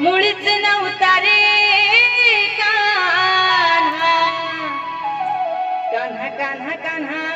मुळीच नवतारे Kanha. Kanha Kanha Kanha.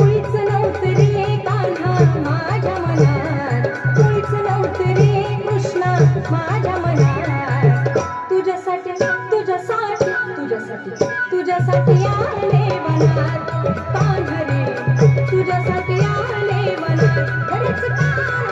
Bye.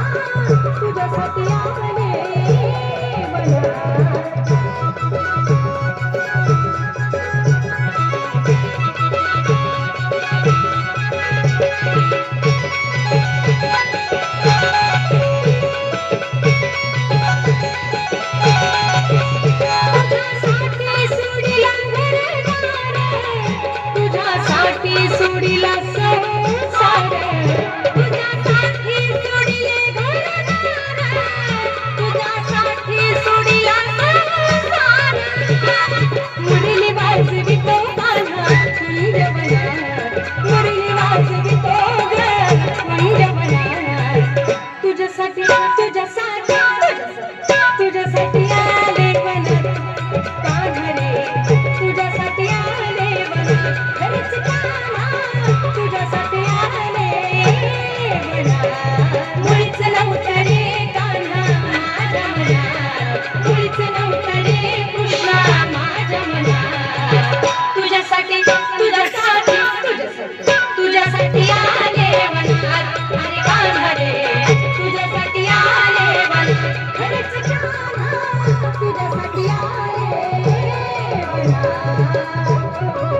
Thank you.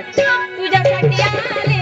तुझ्यासाठी आले